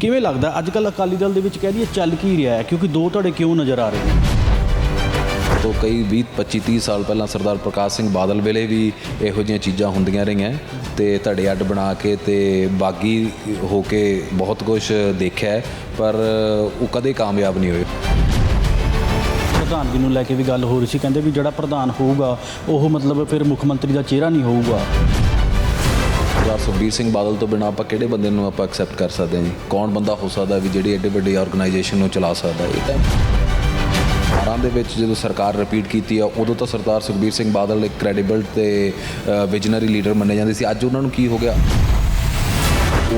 ਕਿਵੇਂ ਲੱਗਦਾ? ਅੱਜ ਕੱਲ ਅਕਾਲੀ ਦਲ ਦੇ ਵਿੱਚ ਕਹਿ ਦਈਏ ਚੱਲ ਕੀ ਰਿਹਾ ਹੈ ਕਿਉਂਕਿ ਦੋ ਧੜੇ ਕਿਉਂ ਨਜ਼ਰ ਆ ਰਹੇ ਨੇ? ਤੋਂ ਕਈ 20 25 30 ਸਾਲ ਪਹਿਲਾਂ ਸਰਦਾਰ ਪ੍ਰਕਾਸ਼ ਸਿੰਘ ਬਾਦਲ ਵੇਲੇ ਵੀ ਇਹੋ ਜਿਹੀਆਂ ਚੀਜ਼ਾਂ ਹੁੰਦੀਆਂ ਰਹੀਆਂ। ਤੇ ਧੜੇ ਅੱਡ ਬਣਾ ਕੇ ਤੇ ਬਾਗੀ ਹੋ ਕੇ ਬਹੁਤ ਕੁਝ ਦੇਖਿਆ ਪਰ ਉਹ ਕਦੇ ਕਾਮਯਾਬ ਨਹੀਂ ਹੋਏ। ਪ੍ਰਧਾਨਗੀ ਨੂੰ ਲੈ ਕੇ ਵੀ ਗੱਲ ਹੋ ਰਹੀ ਸੀ ਕਹਿੰਦੇ ਵੀ ਜਿਹੜਾ ਪ੍ਰਧਾਨ ਹੋਊਗਾ ਉਹ ਮਤਲਬ ਫਿਰ ਮੁੱਖ ਮੰਤਰੀ ਦਾ ਚਿਹਰਾ ਨਹੀਂ ਹੋਊਗਾ। ਸਰਦਾਰ ਸੁਖਬੀਰ ਸਿੰਘ ਬਾਦਲ ਤੋਂ ਬਿਨਾਂ ਆਪਾਂ ਕਿਹੜੇ ਬੰਦੇ ਨੂੰ ਆਪਾਂ ਐਕਸੈਪਟ ਕਰ ਸਕਦੇ ਹਾਂ ਜੀ? ਕੌਣ ਬੰਦਾ ਹੋ ਸਕਦਾ ਵੀ ਜਿਹੜੀ ਐਡੇ ਵੱਡੀ ਆਰਗੇਨਾਈਜੇਸ਼ਨ ਨੂੰ ਚਲਾ ਸਕਦਾ ਇਹ ਤਾਂ ਹਾਰਾਂ ਦੇ ਵਿੱਚ ਜਦੋਂ ਸਰਕਾਰ ਰਿਪੀਟ ਕੀਤੀ ਆ, ਉਦੋਂ ਤਾਂ ਸਰਦਾਰ ਸੁਖਬੀਰ ਸਿੰਘ ਬਾਦਲ ਇੱਕ ਕ੍ਰੈਡੀਬਲ ਤੇ ਵਿਜ਼ਨਰੀ ਲੀਡਰ ਮੰਨੇ ਜਾਂਦੇ ਸੀ। ਅੱਜ ਉਹਨਾਂ ਨੂੰ ਕੀ ਹੋ ਗਿਆ?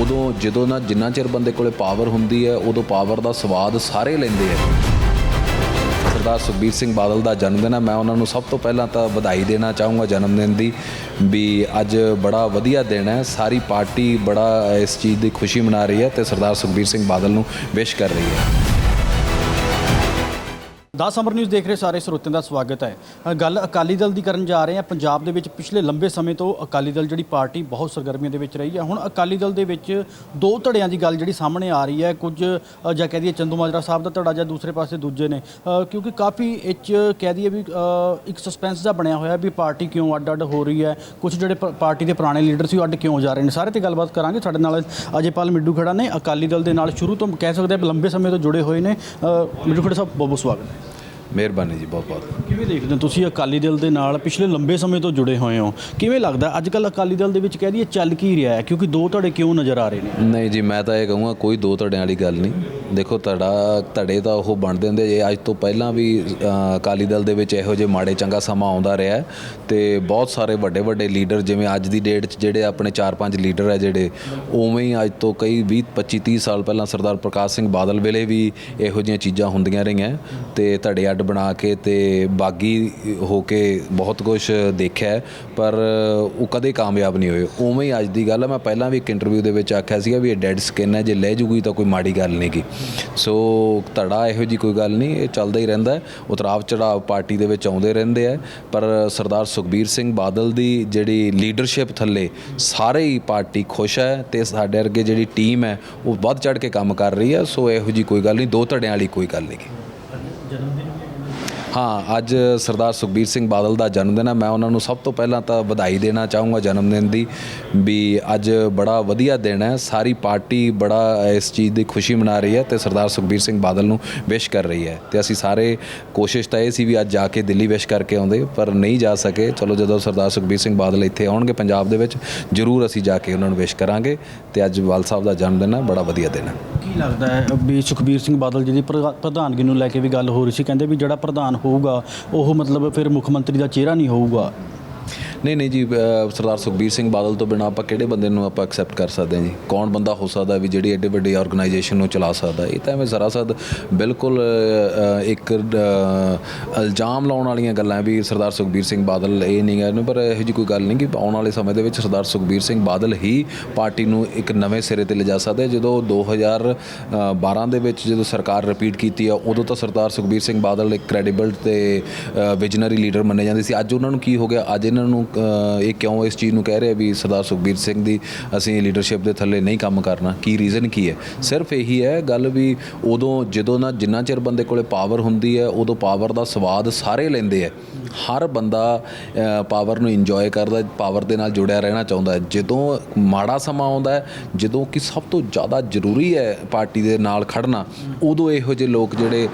ਉਦੋਂ ਜਦੋਂ ਨਾ ਜਿੰਨਾ ਚਿਰ ਬੰਦੇ ਕੋਲੇ ਪਾਵਰ ਹੁੰਦੀ ਹੈ, ਉਦੋਂ ਪਾਵਰ ਦਾ ਸਵਾਦ ਸਾਰੇ ਲੈਂਦੇ ਆ। ਸਰਦਾਰ ਸੁਖਬੀਰ ਸਿੰਘ ਬਾਦਲ ਦਾ ਜਨਮ ਦਿਨ ਹੈ ਮੈਂ ਉਹਨਾਂ ਨੂੰ ਸਭ ਤੋਂ ਪਹਿਲਾਂ ਤਾਂ ਵਧਾਈ ਦੇਣਾ ਚਾਹੂੰਗਾ ਜਨਮ ਦਿਨ ਦੀ ਵੀ ਅੱਜ ਬੜਾ ਵਧੀਆ ਦਿਨ ਹੈ। ਸਾਰੀ ਪਾਰਟੀ ਬੜਾ ਇਸ ਚੀਜ਼ ਦੀ ਖੁਸ਼ੀ ਮਨਾ ਰਹੀ ਹੈ ਤੇ ਸਰਦਾਰ ਸੁਖਬੀਰ ਸਿੰਘ ਬਾਦਲ ਨੂੰ ਵਿਸ਼ ਕਰ ਰਹੀ ਹੈ। 10 ਅਮਰ ਨਿਊਜ਼ ਦੇਖ ਰਹੇ ਸਾਰੇ ਸਰੋਤਿਆਂ ਦਾ ਸਵਾਗਤ ਹੈ। ਗੱਲ ਅਕਾਲੀ ਦਲ ਦੀ ਕਰਨ ਜਾ ਰਹੇ ਹਾਂ। ਪੰਜਾਬ ਦੇ ਵਿੱਚ ਪਿਛਲੇ ਲੰਬੇ ਸਮੇਂ ਤੋਂ ਅਕਾਲੀ ਦਲ ਜਿਹੜੀ ਪਾਰਟੀ ਬਹੁਤ ਸਰਗਰਮੀਆਂ ਦੇ ਵਿੱਚ ਰਹੀ ਹੈ। ਹੁਣ ਅਕਾਲੀ ਦਲ ਦੇ ਵਿੱਚ ਦੋ ਧੜਿਆਂ ਦੀ ਗੱਲ ਜਿਹੜੀ ਸਾਹਮਣੇ ਆ ਰਹੀ ਹੈ। ਕੁਝ ਜਾਂ ਕਹਿ ਦਈਏ ਚੰਦੂਮਾਜਰਾ ਸਾਹਿਬ ਦਾ ਧੜਾ ਜਾਂ ਦੂਸਰੇ ਪਾਸੇ ਦੂਜੇ ਨੇ। ਕਿਉਂਕਿ ਕਾਫੀ ਇਹ 'ਚ ਕਹਿ ਦਈਏ ਵੀ ਇੱਕ ਸਸਪੈਂਸ ਦਾ ਬਣਿਆ ਹੋਇਆ ਵੀ ਪਾਰਟੀ ਕਿਉਂ ਅੱਡ-ਅੱਡ ਹੋ ਰਹੀ ਹੈ। ਕੁਝ ਜਿਹੜੇ ਪ- ਪਾਰਟੀ ਦੇ ਪੁਰਾਣੇ ਲੀਡਰ ਸੀ ਉਹ ਅੱਡ ਕਿਉਂ ਜਾ ਰਹੇ ਨੇ? ਸਾਰੇ ਤੇ ਗੱਲਬਾਤ ਕਰਾਂਗੇ। ਸਾਡੇ ਨਾਲ ਅਜੇਪਾਲ ਮਿੱਡੂ ਖੜਾ ਨੇ। ਅਕਾਲੀ ਦਲ ਦੇ ਨਾਲ ਸ਼ੁਰੂ ਤੋਂ ਕਹਿ ਸਕਦੇ ਹਾਂ ਵੀ ਲੰਬੇ ਸਮੇਂ ਤੋਂ ਜੁੜੇ ਹੋਏ ਨੇ। ਮਿੱਡੂ ਖੜਾ ਸਾਹਿਬ ਬਹੁਤ ਬਹੁਤ ਸਵਾਗਤ ਹੈ। ਮਿਹਰਬਾਨੀ ਜੀ ਬਹੁਤ ਬਹੁਤ। ਕਿਵੇਂ ਦੇਖਦੇ ਹੋ ਤੁਸੀਂ ਅਕਾਲੀ ਦਲ ਦੇ ਨਾਲ ਪਿਛਲੇ ਲੰਬੇ ਸਮੇਂ ਤੋਂ ਜੁੜੇ ਹੋਏ ਹੋ? ਕਿਵੇਂ ਲੱਗਦਾ? ਅੱਜ ਕੱਲ ਅਕਾਲੀ ਦਲ ਦੇ ਵਿੱਚ ਕਹਿ ਦਈਏ ਚੱਲ ਕੀ ਰਿਹਾ ਹੈ ਕਿਉਂਕਿ ਦੋ ਧੜੇ ਕਿਉਂ ਨਜ਼ਰ ਆ ਰਹੇ ਨੇ? ਨਹੀਂ ਜੀ ਮੈਂ ਤਾਂ ਇਹ ਕਹੂੰਗਾ ਕੋਈ ਦੋ ਧੜਿਆਂ ਵਾਲੀ ਗੱਲ ਨਹੀਂ। ਦੇਖੋ ਧੜਾ ਧੜੇ ਤਾਂ ਉਹ ਬਣਦੇ ਹੁੰਦੇ ਜੇ ਅੱਜ ਤੋਂ ਪਹਿਲਾਂ ਵੀ ਅ, ਅਕਾਲੀ ਦਲ ਦੇ ਵਿੱਚ ਇਹੋ ਜਿਹੇ ਮਾੜੇ ਚੰਗਾ ਸਮਾਂ ਆਉਂਦਾ ਰਿਹਾ ਹੈ ਤੇ ਬਹੁਤ ਸਾਰੇ ਵੱਡੇ ਵੱਡੇ ਲੀਡਰ ਜਿਵੇਂ ਅੱਜ ਦੀ ਡੇਟ 'ਚ ਜਿਹੜੇ ਆਪਣੇ 4-5 ਲੀਡਰ ਹੈ ਜਿਹੜੇ ਉਵੇਂ ਹੀ ਅੱਜ ਤੋਂ ਕਈ 20 25 30 ਸਾਲ ਪਹਿਲਾਂ ਸਰਦਾਰ ਪ੍ਰਕਾਸ਼ ਸਿੰਘ ਬਾਦਲ ਵੇਲੇ ਵੀ ਇਹੋ ਜਿਹੀਆਂ ਚੀਜ਼ਾਂ ਹੁੰਦੀਆਂ ਰਹੀਆਂ ਤੇ ਧੜੇ ਅੱਡ ਬਣਾ ਕੇ ਤੇ ਬਾਗੀ ਹੋ ਕੇ ਬਹੁਤ ਕੁਝ ਦੇਖਿਆ ਪਰ ਉਹ ਕਦੇ ਕਾਮਯਾਬ ਨਹੀਂ ਹੋਏ। ਉਵੇਂ ਹੀ ਅੱਜ ਦੀ ਗੱਲ ਹੈ ਮੈਂ ਪਹਿਲਾਂ ਵੀ ਇੱਕ ਇੰਟਰਵਿਊ ਦੇ ਵਿੱਚ ਆਖਿਆ ਸੀਗਾ ਵੀ ਇਹ ਡੈਡ ਸਕਿਨ ਹੈ, ਜੇ ਲੈ ਜੂਗੀ ਤਾਂ ਕੋਈ ਮਾੜੀ ਗੱਲ ਨਹੀਂ ਗੀ। ਸੋ ਧੜਾ ਇਹੋ ਜੀ ਕੋਈ ਗੱਲ ਨਹੀਂ, ਇਹ ਚੱਲਦਾ ਹੀ ਰਹਿੰਦਾ ਉਤਰਾਵ ਚੜਾਵ ਪਾਰਟੀ ਦੇ ਵਿੱਚ ਆਉਂਦੇ ਰਹਿੰਦੇ ਆ, ਪਰ ਸਰਦਾਰ ਸੁਖਬੀਰ ਸਿੰਘ ਬਾਦਲ ਦੀ ਜਿਹੜੀ ਲੀਡਰਸ਼ਿਪ ਥੱਲੇ ਸਾਰੇ ਹੀ ਪਾਰਟੀ ਖੁਸ਼ ਹੈ ਤੇ ਸਾਡੇ ਵਰਗੇ ਜਿਹੜੀ ਟੀਮ ਹੈ, ਉਹ ਵੱਧ ਚੜ ਕੇ ਕੰਮ ਕਰ ਰਹੀ ਹੈ, ਸੋ ਇਹੋ ਜੀ ਕੋਈ ਗੱਲ ਨਹੀਂ, ਦੋ ਧੜਿਆਂ ਵਾਲੀ ਕੋਈ ਗੱਲ ਨਹੀਂ ਗੀ। ਹਾਂ, ਅੱਜ ਸਰਦਾਰ ਸੁਖਬੀਰ ਸਿੰਘ ਬਾਦਲ ਦਾ ਜਨਮ ਦਿਨ ਹੈ। ਮੈਂ ਉਹਨਾਂ ਨੂੰ ਸਭ ਤੋਂ ਪਹਿਲਾਂ ਤਾਂ ਵਧਾਈ ਦੇਣਾ ਚਾਹੂੰਗਾ ਜਨਮ ਦਿਨ ਦੀ ਵੀ ਅੱਜ ਬੜਾ ਵਧੀਆ ਦਿਨ ਹੈ। ਸਾਰੀ ਪਾਰਟੀ ਬੜਾ ਇਸ ਚੀਜ਼ ਦੀ ਖੁਸ਼ੀ ਮਨਾ ਰਹੀ ਹੈ ਤੇ ਸਰਦਾਰ ਸੁਖਬੀਰ ਸਿੰਘ ਬਾਦਲ ਨੂੰ ਵਿਸ਼ ਕਰ ਰਹੀ ਹੈ। ਤੇ ਅਸੀਂ ਸਾਰੇ ਕੋਸ਼ਿਸ਼ ਤਾਂ ਇਹ ਸੀ ਵੀ ਅੱਜ ਜਾ ਕੇ ਦਿੱਲੀ ਵਿਸ਼ ਕਰਕੇ ਆਉਂਦੇ, ਪਰ ਨਹੀਂ ਜਾ ਸਕੇ। ਚਲੋ, ਜਦੋਂ ਸਰਦਾਰ ਸੁਖਬੀਰ ਸਿੰਘ ਬਾਦਲ ਇੱਥੇ ਆਉਣਗੇ ਪੰਜਾਬ ਦੇ ਵਿੱਚ, ਜ਼ਰੂਰ ਅਸੀਂ ਜਾ ਕੇ ਉਹਨਾਂ ਨੂੰ ਵਿਸ਼ ਕਰਾਂਗੇ। ਤੇ ਅੱਜ ਵਾਲ ਸਾਹਿਬ ਦਾ ਜਨਮ ਦਿਨ ਹੈ। ਬੜਾ ਵਧੀਆ ਦਿਨ ਹੈ। ਕੀ ਲੱਗਦਾ ਹੈ? ਵੀ ਸੁਖਬੀਰ ਸਿੰਘ ਬਾਦਲ ਜੀ ਦੀ ਪ੍ਰਧਾ- ਪ੍ਰਧਾਨਗੀ ਨੂੰ ਲੈ ਕੇ ਵੀ ਗੱਲ ਹੋ ਰਹੀ ਸੀ, ਕਹਿੰਦੇ ਵੀ ਜਿਹੜਾ ਪ੍ਰਧਾਨ ਹੋਊਗਾ, ਉਹ ਮਤਲਬ ਫਿਰ ਮੁੱਖ ਮੰਤਰੀ ਦਾ ਚਿਹਰਾ ਨਹੀਂ ਹੋਊਗਾ। ਨਹੀਂ ਨਹੀਂ ਜੀ ਸਰਦਾਰ ਸੁਖਬੀਰ ਸਿੰਘ ਬਾਦਲ ਤੋਂ ਬਿਨਾਂ ਆਪਾਂ ਕਿਹੜੇ ਬੰਦੇ ਨੂੰ ਆਪਾਂ ਐਕਸੈਪਟ ਕਰ ਸਕਦੇ ਹਾਂ ਜੀ? ਕੌਣ ਬੰਦਾ ਹੋ ਸਕਦਾ ਵੀ ਜਿਹੜੀ ਐਡੇ ਵੱਡੀ ਆਰਗੇਨਾਈਜੇਸ਼ਨ ਨੂੰ ਚਲਾ ਸਕਦਾ? ਇਹ ਤਾਂ ਐਵੇਂ ਜ਼ਰਾ ਸਦ ਬਿਲਕੁਲ ਇੱਕ ਇਲਜ਼ਾਮ ਲਾਉਣ ਵਾਲੀਆਂ ਗੱਲਾਂ ਵੀ ਸਰਦਾਰ ਸੁਖਬੀਰ ਸਿੰਘ ਬਾਦਲ ਇਹ ਨਹੀਂ ਹੈ। ਪਰ ਇਹੋ ਜੀ ਕੋਈ ਗੱਲ ਨਹੀਂ ਕਿ ਆਉਣ ਵਾਲੇ ਸਮੇਂ ਦੇ ਵਿੱਚ ਸਰਦਾਰ ਸੁਖਬੀਰ ਸਿੰਘ ਬਾਦਲ ਹੀ ਪਾਰਟੀ ਨੂੰ ਇੱਕ ਨਵੇਂ ਸਿਰੇ ਤੇ ਲਿਜਾ ਸਕਦੇ ਜਦੋਂ 2012 ਦੇ ਵਿੱਚ ਜਦੋਂ ਸਰਕਾਰ ਰਿਪੀਟ ਕੀਤੀ ਆ, ਉਦੋਂ ਤਾਂ ਸਰਦਾਰ ਸੁਖਬੀਰ ਸਿੰਘ ਬਾਦਲ ਇੱਕ ਕ੍ਰੈਡੀਬਲ ਤੇ ਵਿਜ਼ਨਰੀ ਲੀਡਰ ਮੰਨੇ ਜਾਂਦੇ ਸੀ। ਅੱਜ ਉਹਨਾਂ ਨੂੰ ਕੀ ਹੋ ਗਿਆ? ਅੱਜ ਇਹਨਾਂ ਨੂੰ ਇਹ ਕਿਉਂ ਇਸ ਚੀਜ਼ ਨੂੰ ਕਹਿ ਰਹੇ ਵੀ ਸਰਦਾਰ ਸੁਖਬੀਰ ਸਿੰਘ ਦੀ ਅਸੀਂ ਲੀਡਰਸ਼ਿਪ ਦੇ ਥੱਲੇ ਨਹੀਂ ਕੰਮ ਕਰਨਾ? ਕੀ ਰੀਜ਼ਨ ਕੀ ਹੈ? ਸਿਰਫ ਇਹੀ ਹੈ ਗੱਲ ਵੀ ਉਦੋਂ ਜਦੋਂ ਨਾ ਜਿੰਨਾ ਚਿਰ ਬੰਦੇ ਕੋਲੇ ਪਾਵਰ ਹੁੰਦੀ ਹੈ, ਉਦੋਂ ਪਾਵਰ ਦਾ ਸਵਾਦ ਸਾਰੇ ਲੈਂਦੇ ਆ ਹਰ ਬੰਦਾ ਪਾਵਰ ਨੂੰ ਇੰਜੋਏ ਕਰਦਾ ਪਾਵਰ ਦੇ ਨਾਲ ਜੁੜਿਆ ਰਹਿਣਾ ਚਾਹੁੰਦਾ ਹੈ। ਜਦੋਂ ਮਾੜਾ ਸਮਾਂ ਆਉਂਦਾ ਹੈ, ਜਦੋਂ ਕਿ ਸਭ ਤੋਂ ਜ਼ਿਆਦਾ ਜ਼ਰੂਰੀ ਹੈ ਪਾਰਟੀ ਦੇ ਨਾਲ ਖੜਨਾ ਉਦੋਂ ਇਹੋ ਜਿਹੇ ਲੋਕ ਜਿਹੜੇ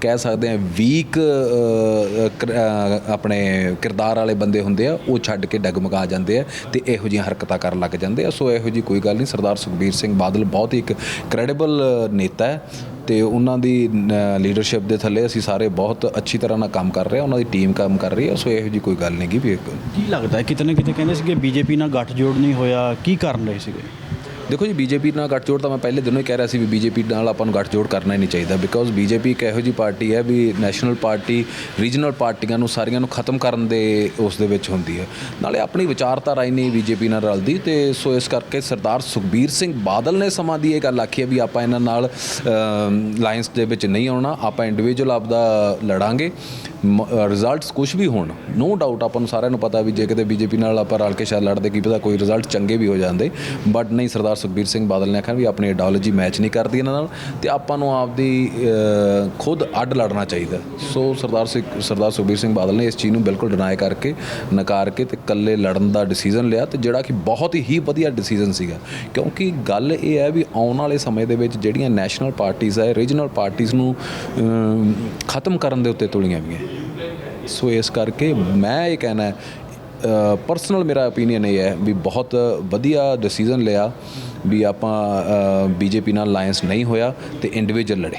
ਕਹਿ ਸਕਦੇ ਆ ਵੀਕ ਆਪਣੇ ਕਿਰਦਾਰ ਵਾਲੇ ਬੰਦੇ ਹੁੰਦੇ ਆ, ਉਹ ਛੱਡ ਕੇ ਡਗਮਗਾ ਜਾਂਦੇ ਆ ਤੇ ਇਹੋ ਜਿਹੀਆਂ ਹਰਕਤਾਂ ਕਰਨ ਲੱਗ ਜਾਂਦੇ ਆ। ਸੋ ਇਹੋ ਜੀ ਕੋਈ ਗੱਲ ਨਹੀਂ, ਸਰਦਾਰ ਸੁਖਬੀਰ ਸਿੰਘ ਬਾਦਲ ਬਹੁਤ ਹੀ ਇੱਕ ਕ੍ਰੈਡੀਬਲ ਨੇਤਾ ਹੈ। ਤੇ ਉਹਨਾਂ ਦੀ ਲੀਡਰਸ਼ਿਪ ਦੇ ਥੱਲੇ ਅਸੀਂ ਸਾਰੇ ਬਹੁਤ ਅੱਛੀ ਤਰ੍ਹਾਂ ਨਾਲ ਕੰਮ ਕਰ ਰਹੇ ਹਾਂ, ਉਹਨਾਂ ਦੀ ਟੀਮ ਕੰਮ ਕਰ ਰਹੀ ਹੈ, ਸੋ ਇਹੋ ਜੀ ਕੋਈ ਗੱਲ ਨਹੀਂ ਗੀ ਵੀ ਕੀ ਲੱਗਦਾ ਕਿਤੇ ਨਾ ਕਿਤੇ ਕਹਿੰਦੇ ਸੀਗੇ ਬੀਜੇਪੀ ਨਾਲ ਗੱਠਜੋੜ ਨਹੀਂ ਹੋਇਆ, ਕੀ ਕਾਰਨ ਰਹੇ ਸੀਗੇ? ਦੇਖੋ ਜੀ, ਬੀਜੇਪੀ ਨਾਲ ਗੱਠਜੋੜ ਤਾਂ ਮੈਂ ਪਹਿਲੇ ਦਿਨੋਂ ਹੀ ਕਹਿ ਰਿਹਾ ਸੀ ਵੀ ਬੀਜੇਪੀ ਨਾਲ ਆਪਾਂ ਨੂੰ ਗੱਠਜੋੜ ਕਰਨਾ ਹੀ ਨਹੀਂ ਚਾਹੀਦਾ ਬਿਕੋਜ਼ ਬੀਜੇਪੀ ਇੱਕ ਇਹੋ ਜੀ ਪਾਰਟੀ ਹੈ ਵੀ ਨੈਸ਼ਨਲ ਪਾਰਟੀ ਰੀਜਨਲ ਪਾਰਟੀਆਂ ਨੂੰ ਸਾਰੀਆਂ ਨੂੰ ਖਤਮ ਕਰਨ ਦੇ ਉਸ ਦੇ ਵਿੱਚ ਹੁੰਦੀ ਹੈ। ਨਾਲੇ ਆਪਣੀ ਵਿਚਾਰਧਾਰਾ ਹੀ ਨਹੀਂ ਬੀਜੇਪੀ ਨਾਲ ਰਲਦੀ ਤੇ ਸੋ ਇਸ ਕਰਕੇ ਸਰਦਾਰ ਸੁਖਬੀਰ ਸਿੰਘ ਬਾਦਲ ਨੇ ਸਮਾਂ ਦੀ ਇਹ ਗੱਲ ਆਖੀ ਹੈ ਵੀ ਆਪਾਂ ਇਹਨਾਂ ਨਾਲ ਲਾਇੰਸ ਦੇ ਵਿੱਚ ਨਹੀਂ ਆਉਣਾ, ਆਪਾਂ ਇੰਡੀਵਿਜੂਅਲ ਆਪਦਾ ਲੜਾਂਗੇ। ਰਿਜ਼ਲਟਸ ਕੁਝ ਵੀ ਹੋਣ ਨੋ ਡਾਊਟ ਆਪਾਂ ਨੂੰ ਸਾਰਿਆਂ ਨੂੰ ਪਤਾ ਵੀ ਜੇ ਕਿਤੇ ਬੀਜੇਪੀ ਨਾਲ ਆਪਾਂ ਰਲ ਕੇ ਸ਼ਾਇਦ ਲੜਦੇ ਕੀ ਪਤਾ ਕੋਈ ਰਿਜ਼ਲਟ ਚੰਗੇ ਵੀ ਹੋ ਜਾਂਦੇ। ਬਟ ਨਹੀਂ ਸਰਦਾਰ ਸੁਖਬੀਰ ਸਿੰਘ ਬਾਦਲ ਨੇ ਆਖਿਆ ਵੀ ਆਪਣੀ ਆਈਡੀਓਲੋਜੀ ਮੈਚ ਨਹੀਂ ਕਰਦੀ ਇਹਨਾਂ ਨਾਲ ਤੇ ਆਪਾਂ ਨੂੰ ਆਪਦੀ ਅ, ਖੁਦ ਅੱਡ ਲੜਨਾ ਚਾਹੀਦਾ। ਸੋ ਸਰਦਾਰ ਸਿੰਘ ਸਰਦਾਰ ਸੁਖਬੀਰ ਸਿੰਘ ਬਾਦਲ ਨੇ ਇਸ ਚੀਜ਼ ਨੂੰ ਬਿਲਕੁਲ ਡਿਨਾਈ ਕਰਕੇ ਨਕਾਰ ਕੇ ਤੇ ਇਕੱਲੇ ਲੜਨ ਦਾ ਡਿਸੀਜਨ ਲਿਆ ਤੇ ਜਿਹੜਾ ਕਿ ਬਹੁਤ ਹੀ ਵਧੀਆ ਡਿਸੀਜਨ ਸੀਗਾ। ਕਿਉਂਕਿ ਗੱਲ ਇਹ ਹੈ ਵੀ ਆਉਣ ਵਾਲੇ ਸਮੇਂ ਦੇ ਵਿੱਚ ਜਿਹੜੀਆਂ ਨੈਸ਼ਨਲ ਪਾਰਟੀਆਂ ਹੈ ਰੀਜਨਲ ਪਾਰਟੀਆਂ ਨੂੰ ਖਤਮ ਕਰਨ ਦੇ ਉੱਤੇ ਤੁਲੀਆਂ ਵੀਆਂ ਸੋ ਇਸ ਕਰਕੇ ਮੈਂ ਇਹ ਕਹਿਣਾ ਪਰਸਨਲ ਮੇਰਾ opinion ਇਹ ਹੈ ਵੀ ਬਹੁਤ ਵਧੀਆ ਡਿਸੀਜਨ ਲਿਆ ਵੀ ਆਪਾਂ ਬੀਜੇਪੀ ਨਾਲ ਅਲਾਈਅੰਸ ਨਹੀਂ ਹੋਇਆ ਤੇ ਇੰਡੀਵਿਜੂਅਲ ਲੜੇ।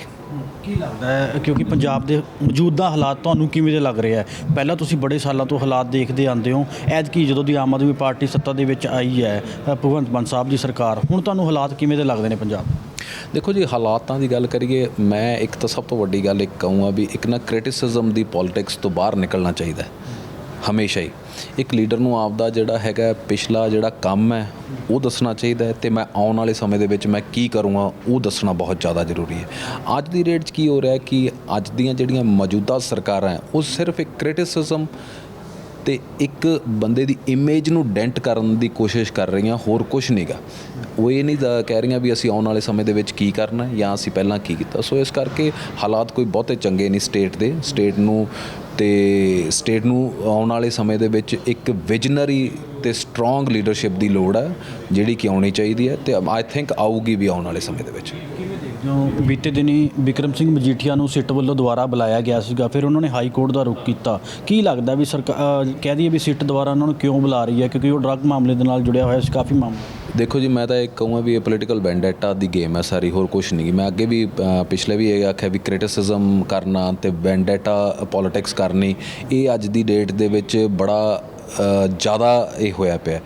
ਕੀ ਲੱਗਦਾ ਹੈ, ਕਿਉਂਕਿ ਪੰਜਾਬ ਦੇ ਮੌਜੂਦਾ ਹਾਲਾਤ ਤੁਹਾਨੂੰ ਕਿਵੇਂ ਦੇ ਲੱਗ ਰਹੇ ਹੈ? ਪਹਿਲਾਂ ਤੁਸੀਂ ਬੜੇ ਸਾਲਾਂ ਤੋਂ ਹਾਲਾਤ ਦੇਖਦੇ ਆਂਦੇ ਹੋ। ਐਤਕੀ ਜਦੋਂ ਦੀ ਆਮ ਆਦਮੀ ਪਾਰਟੀ ਸੱਤਾ ਦੇ ਵਿੱਚ ਆਈ ਹੈ ਭਗਵੰਤ ਮਾਨ ਸਾਹਿਬ ਦੀ ਸਰਕਾਰ, ਹੁਣ ਤੁਹਾਨੂੰ ਹਾਲਾਤ ਕਿਵੇਂ ਦੇ ਲੱਗਦੇ ਨੇ ਪੰਜਾਬ? ਦੇਖੋ ਜੀ, ਹਾਲਾਤਾਂ ਦੀ ਗੱਲ ਕਰੀਏ, ਮੈਂ ਇੱਕ ਤਾਂ ਸਭ ਤੋਂ ਵੱਡੀ ਗੱਲ ਇੱਕ ਕਹੂੰਗਾ ਵੀ ਇੱਕ ਨਾ ਕ੍ਰਿਟਿਸਿਜ਼ਮ ਦੀ ਪੋਲਿਟਿਕਸ ਤੋਂ ਬਾਹਰ ਨਿਕਲਣਾ ਚਾਹੀਦਾ ਹਮੇਸ਼ਾ ਹੀ। ਇੱਕ ਲੀਡਰ ਨੂੰ ਆਪਦਾ ਜਿਹੜਾ ਹੈਗਾ ਪਿਛਲਾ ਜਿਹੜਾ ਕੰਮ ਹੈ, ਉਹ ਦੱਸਣਾ ਚਾਹੀਦਾ ਹੈ ਤੇ ਮੈਂ ਆਉਣ ਵਾਲੇ ਸਮੇਂ ਦੇ ਵਿੱਚ ਮੈਂ ਕੀ ਕਰੂੰਗਾ, ਉਹ ਦੱਸਣਾ ਬਹੁਤ ਜ਼ਿਆਦਾ ਜ਼ਰੂਰੀ ਹੈ। ਅੱਜ ਦੀ ਰੇਟ 'ਚ ਕੀ ਹੋ ਰਿਹਾ ਕਿ ਅੱਜ ਦੀਆਂ ਜਿਹੜੀਆਂ ਮੌਜੂਦਾ ਸਰਕਾਰਾਂ ਹੈ, ਉਹ ਸਿਰਫ ਇੱਕ ਕ੍ਰਿਟਿਸਿਜ਼ਮ ਤੇ ਇੱਕ ਬੰਦੇ ਦੀ ਇਮੇਜ ਨੂੰ ਡੈਂਟ ਕਰਨ ਦੀ ਕੋਸ਼ਿਸ਼ ਕਰ ਰਹੀਆਂ, ਹੋਰ ਕੁਝ ਨਹੀਂਗਾ ਉਹ ਇਹ ਨਹੀਂ ਕਹਿ ਰਹੀਆਂ ਵੀ ਅਸੀਂ ਆਉਣ ਵਾਲੇ ਸਮੇਂ ਦੇ ਵਿੱਚ ਕੀ ਕਰਨਾ ਜਾਂ ਅਸੀਂ ਪਹਿਲਾਂ ਕੀ ਕੀਤਾ। ਸੋ ਇਸ ਕਰਕੇ ਹਾਲਾਤ ਕੋਈ ਬਹੁਤੇ ਚੰਗੇ ਨਹੀਂ ਸਟੇਟ ਦੇ। ਸਟੇਟ ਨੂੰ ਤੇ ਸਟੇਟ ਨੂੰ ਆਉਣ ਵਾਲੇ ਸਮੇਂ ਦੇ ਵਿੱਚ ਇੱਕ ਵਿਜ਼ਨਰੀ ਤੇ ਸਟਰੋਂਗ ਲੀਡਰਸ਼ਿਪ ਦੀ ਲੋੜ ਹੈ ਜਿਹੜੀ ਕਿ ਆਉਣੀ ਚਾਹੀਦੀ ਹੈ ਤੇ ਆਈ ਥਿੰਕ ਆਊਗੀ ਵੀ ਆਉਣ ਵਾਲੇ ਸਮੇਂ ਦੇ ਵਿੱਚ। ਜੋ ਬੀਤੇ ਦਿਨੀ ਵਿਕਰਮ ਸਿੰਘ ਮਜੀਠੀਆ ਨੂੰ ਸਿੱਟ ਵੱਲੋਂ ਦੁਬਾਰਾ ਬੁਲਾਇਆ ਗਿਆ ਸੀਗਾ ਫਿਰ ਉਹਨਾਂ ਨੇ ਹਾਈ ਕੋਰਟ ਦਾ ਰੁਖ ਕੀਤਾ। ਕੀ ਲੱਗਦਾ ਵੀ ਸਰਕਾਰ ਕਹਿ ਦਈਏ ਵੀ ਸਿੱਟ ਦੁਬਾਰਾ ਉਹਨਾਂ ਨੂੰ ਕਿਉਂ ਬੁਲਾ ਰਹੀ ਹੈ ਕਿਉਂਕਿ ਉਹ ਡਰੱਗ ਮਾਮਲੇ ਦੇ ਨਾਲ ਜੁੜਿਆ ਹੋਇਆ ਸੀ ਕਾਫੀ ਮਾਮਲਾ। ਦੇਖੋ ਜੀ ਮੈਂ ਤਾਂ ਇਹ ਕਹੂੰਗਾ ਵੀ ਇਹ ਪੋਲੀਟੀਕਲ ਵੈਂਡੇਟਾ ਦੀ ਗੇਮ ਹੈ ਸਾਰੀ ਹੋਰ ਕੁਝ ਨਹੀਂ। ਮੈਂ ਅੱਗੇ ਵੀ ਪਿਛਲੇ ਵੀ ਇਹ ਆਖਿਆ ਵੀ ਕ੍ਰਿਟਿਸਿਜ਼ਮ ਕਰਨਾ ਤੇ ਵੈਂਡੇਟਾ ਪੋਲਿਟਿਕਸ ਕਰਨੀ ਇਹ ਅੱਜ ਦੀ ਡੇਟ ਦੇ ਵਿੱਚ ਬੜਾ ਜ਼ਿਆਦਾ ਇਹ ਹੋਇਆ ਪਿਆ।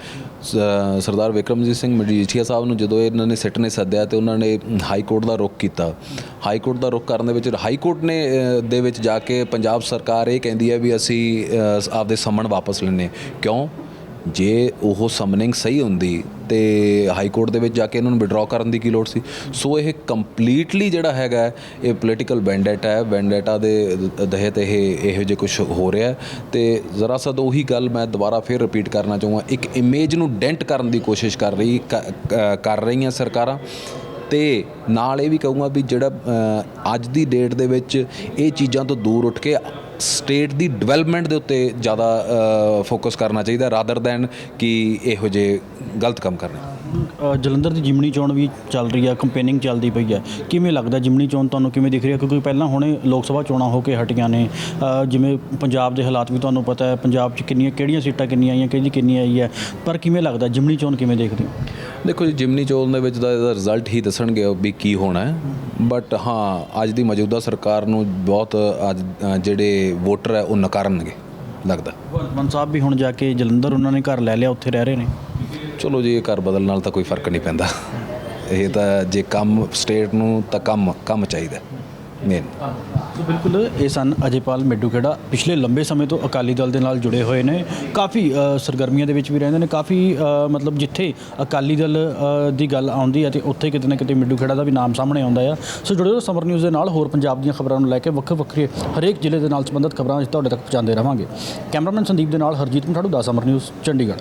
ਸਰਦਾਰ ਵਿਕਰਮਜੀਤ ਸਿੰਘ ਮਜੀਠੀਆ ਸਾਹਿਬ ਨੂੰ ਜਦੋਂ ਇਹਨਾਂ ਨੇ ਸਿੱਟ ਨੇ ਸੱਦਿਆ ਤੇ ਉਹਨਾਂ ਨੇ ਹਾਈ ਕੋਰਟ ਦਾ ਰੁਖ ਕੀਤਾ। ਹਾਈ ਕੋਰਟ ਦਾ ਰੁਖ ਕਰਨ ਦੇ ਵਿੱਚ, ਹਾਈ ਕੋਰਟ ਨੇ ਦੇ ਵਿੱਚ ਜਾ ਕੇ ਪੰਜਾਬ ਸਰਕਾਰ ਇਹ ਕਹਿੰਦੀ ਹੈ ਵੀ ਅਸੀਂ ਆਪਦੇ ਸਮਨ ਵਾਪਸ ਲੈਣੇ ਕਿਉਂ? ਜੇ ਉਹ ਸਮਨਿੰਗ ਸਹੀ ਹੁੰਦੀ ਤੇ ਹਾਈ ਕੋਰਟ ਦੇ ਵਿੱਚ ਜਾ ਕੇ ਇਹਨਾਂ ਨੂੰ ਵਿਡਰਾਅ ਕਰਨ ਦੀ ਕੀ ਲੋੜ ਸੀ? ਸੋ ਇਹ ਕੰਪਲੀਟਲੀ ਜਿਹੜਾ ਹੈਗਾ ਇਹ ਪੋਲੀਟੀਕਲ ਵੈਂਡੇਟਾ ਹੈ। ਵੈਂਡੇਟਾ ਦੇ ਦਹਿਤ ਇਹ, ਇਹੋ ਜਿਹੇ ਕੁਝ ਹੋ ਰਿਹਾ ਹੈ। ਤੇ ਜ਼ਰਾ ਸਦ ਉਹੀ ਗੱਲ ਮੈਂ ਦੁਬਾਰਾ ਫਿਰ ਰਿਪੀਟ ਕਰਨਾ ਚਾਹੂੰਗਾ। ਇੱਕ ਇਮੇਜ ਨੂੰ ਡੈਂਟ ਕਰਨ ਦੀ ਕੋਸ਼ਿਸ਼ ਕਰ ਰਹੀ, ਕ- ਕ- ਕਰ ਰਹੀਆਂ ਸਰਕਾਰਾਂ। ਤੇ ਨਾਲ ਇਹ ਵੀ ਕਹੂੰਗਾ ਵੀ ਜਿਹੜਾ ਅੱਜ ਦੀ ਡੇਟ ਦੇ ਵਿੱਚ ਇਹ ਚੀਜ਼ਾਂ ਤੋਂ ਦੂਰ ਉੱਠ ਕੇ ਸਟੇਟ ਦੀ ਡਿਵੈਲਪਮੈਂਟ ਦੇ ਉੱਤੇ ਜ਼ਿਆਦਾ ਫੋਕਸ ਕਰਨਾ ਚਾਹੀਦਾ ਰਾਦਰ ਦੈਨ ਕਿ ਇਹੋ ਜਿਹੇ ਗਲਤ ਕੰਮ ਕਰਨੇ। ਜਲੰਧਰ ਦੀ ਜਿਮਣੀ ਚੋਣ ਵੀ ਚੱਲ ਰਹੀ ਹੈ ਕੰਪੇਨਿੰਗ ਚੱਲਦੀ ਪਈ ਹੈ ਕਿਵੇਂ ਲੱਗਦਾ ਜਿਮਣੀ ਚੋਣ ਤੁਹਾਨੂੰ ਕਿਵੇਂ ਦਿਖ ਰਹੀ ਹੈ ਕਿਉਂਕਿ ਪਹਿਲਾਂ ਹੁਣੇ ਲੋਕ ਸਭਾ ਚੋਣਾਂ ਹੋ ਕੇ ਹਟੀਆਂ ਨੇ। ਜਿਵੇਂ ਪੰਜਾਬ ਦੇ ਹਾਲਾਤ ਵੀ ਤੁਹਾਨੂੰ ਪਤਾ ਹੈ ਪੰਜਾਬ 'ਚ ਕਿੰਨੀਆਂ ਕਿਹੜੀਆਂ ਸੀਟਾਂ ਕਿੰਨੀਆਂ ਆਈਆਂ ਕਿਹਦੀ ਕਿੰਨੀ ਆਈ ਹੈ। ਪਰ ਕਿਵੇਂ ਲੱਗਦਾ ਜਿਮਣੀ ਚੋਣ ਕਿਵੇਂ ਦੇਖਦੇ ਹੋ? ਦੇਖੋ ਜੀ ਜਿਮਨੀ ਚੋਲ ਦੇ ਵਿੱਚ ਦਾ ਇਹਦਾ ਰਿਜ਼ਲਟ ਹੀ ਦੱਸਣਗੇ ਵੀ ਕੀ ਹੋਣਾ ਹੈ। ਬਟ ਹਾਂ ਅੱਜ ਦੀ ਮੌਜੂਦਾ ਸਰਕਾਰ ਨੂੰ ਬਹੁਤ ਅੱਜ ਜਿਹੜੇ ਵੋਟਰ ਹੈ ਉਹ ਨਕਾਰਨਗੇ ਲੱਗਦਾ। ਭਗਵੰਤ ਸਾਹਿਬ ਵੀ ਹੁਣ ਜਾ ਕੇ ਜਲੰਧਰ ਉਹਨਾਂ ਨੇ ਘਰ ਲੈ ਲਿਆ ਉੱਥੇ ਰਹਿ ਰਹੇ ਨੇ। ਚਲੋ ਜੀ ਇਹ ਘਰ ਬਦਲਣ ਨਾਲ ਤਾਂ ਕੋਈ ਫ਼ਰਕ ਨਹੀਂ ਪੈਂਦਾ। ਇਹ ਤਾਂ ਜੇ ਕੰਮ ਸਟੇਟ ਨੂੰ ਤਾਂ ਕੰਮ ਕੰਮ ਚਾਹੀਦਾ ਮੇਨ ਸੋ ਬਿਲਕੁਲ ਇਹ ਸਨ ਅਜੇਪਾਲ ਮਿੱਡੂ ਖੇੜਾ ਪਿਛਲੇ ਲੰਬੇ ਸਮੇਂ ਤੋਂ ਅਕਾਲੀ ਦਲ ਦੇ ਨਾਲ ਜੁੜੇ ਹੋਏ ਨੇ। ਕਾਫੀ ਸਰਗਰਮੀਆਂ ਦੇ ਵਿੱਚ ਵੀ ਰਹਿੰਦੇ ਨੇ। ਕਾਫੀ ਮਤਲਬ ਜਿੱਥੇ ਅਕਾਲੀ ਦਲ ਦੀ ਗੱਲ ਆਉਂਦੀ ਹੈ ਤੇ ਉੱਥੇ ਕਿਤੇ ਨਾ ਕਿਤੇ ਮਿੱਡੂ ਖੇੜਾ ਦਾ ਵੀ ਨਾਮ ਸਾਹਮਣੇ ਆਉਂਦਾ ਆ। ਸੋ ਜੁੜੇ ਰਹੋ ਸਮਰ ਨਿਊਜ਼ ਦੇ ਨਾਲ। ਹੋਰ ਪੰਜਾਬ ਦੀਆਂ ਖਬਰਾਂ ਨੂੰ ਲੈ ਕੇ ਵੱਖ ਵੱਖਰੇ ਹਰੇਕ ਜ਼ਿਲ੍ਹੇ ਦੇ ਨਾਲ ਸੰਬੰਧਿਤ ਖਬਰਾਂ ਅਸੀਂ ਤੁਹਾਡੇ ਤੱਕ ਪਹੁੰਚਾਉਂਦੇ ਰਹਾਂਗੇ। ਕੈਮਰਾਮੈਨ ਸੰਦੀਪ ਦੇ ਨਾਲ ਹਰਜੀਤ ਮਠਾੜੂ ਦਾ ਸਮਰ ਨਿਊਜ਼, ਚੰਡੀਗੜ੍ਹ।